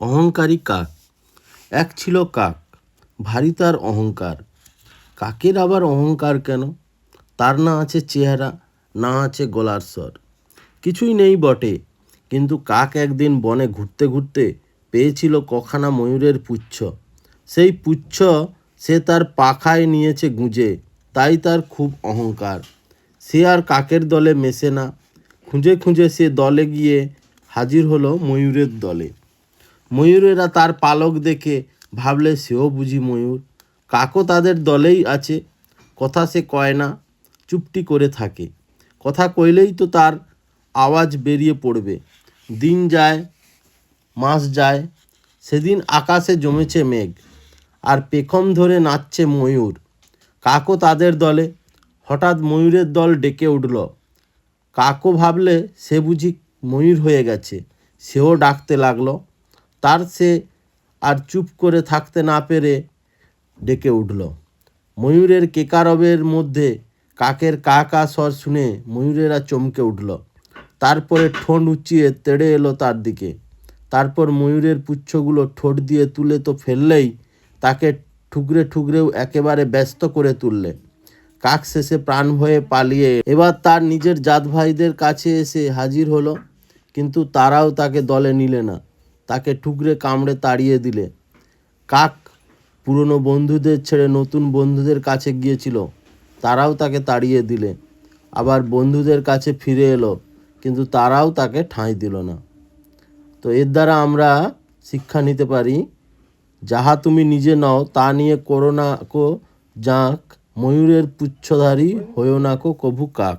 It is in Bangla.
অহংকারী কাক। এক ছিল কাক, ভারী তার অহংকার। কাকের আবার অহংকার কেন? তার না আছে চেহারা, না আছে গলার স্বর। কিছুই নেই বটে, কিন্তু কাক একদিন বনে ঘুরতে ঘুরতে পেয়েছিল কখানা ময়ূরের পুচ্ছ। সেই পুচ্ছ সে তার পাখায় নিয়েছে গুঁজে, তাই তার খুব অহংকার। সে আর কাকের দলে মেশে না। খুঁজে খুঁজে সে দলে গিয়ে হাজির হলো ময়ূরের দলে। ময়ূরেরা তার পালক দেখে ভাবলে সেও বুঝি ময়ূর। কাকও তাদের দলেই আছে, কথা সে কয় না, চুপটি করে থাকে। কথা কইলেই তো তার আওয়াজ বেরিয়ে পড়বে। দিন যায়, মাস যায়, সেদিন আকাশে জমেছে মেঘ, আর পেখম ধরে নাচছে ময়ূর। কাকও তাদের দলে, হঠাৎ ময়ূরের দল ডেকে উঠল। কাকও ভাবলে সে বুঝি ময়ূর হয়ে গেছে, সেও ডাকতে লাগল। তার সে আর চুপ করে থাকতে না পেরে ডেকে উঠল। ময়ূরের কেকারবের মধ্যে কাকের কা কা স্বর শুনে ময়ূরেরা চমকে উঠল। তারপরে ঠোঁট উঁচিয়ে তেড়ে এলো তার দিকে। তারপর ময়ূরের পুচ্ছগুলো ঠোঁট দিয়ে তুলে তো ফেললেই তাকে ঠুকরে ঠুকরেও একেবারে ব্যস্ত করে তুললে। কাক শেষে প্রাণ ভয়ে পালিয়ে এবার তার নিজের জাত ভাইদের কাছে এসে হাজির হলো, কিন্তু তারাও তাকে দলে নিলে না। তাকে ঠুকরে কামড়ে তাড়িয়ে দিলে। কাক, পুরনো বন্ধুদের ছেড়ে নতুন বন্ধুদের কাছে গিয়েছিল। তারাও তাকে তাড়িয়ে দিলে। আবার বন্ধুদের কাছে ফিরে এলো, কিন্তু তারাও তাকে ঠাঁই দিল না। তো এর দ্বারা আমরা শিক্ষা নিতে পারি, যাহা তুমি নিজে নাও, তা নিয়ে করো না কো জাঁক ময়ূরের পুচ্ছধারী হয়েও না কো, কভু কাক।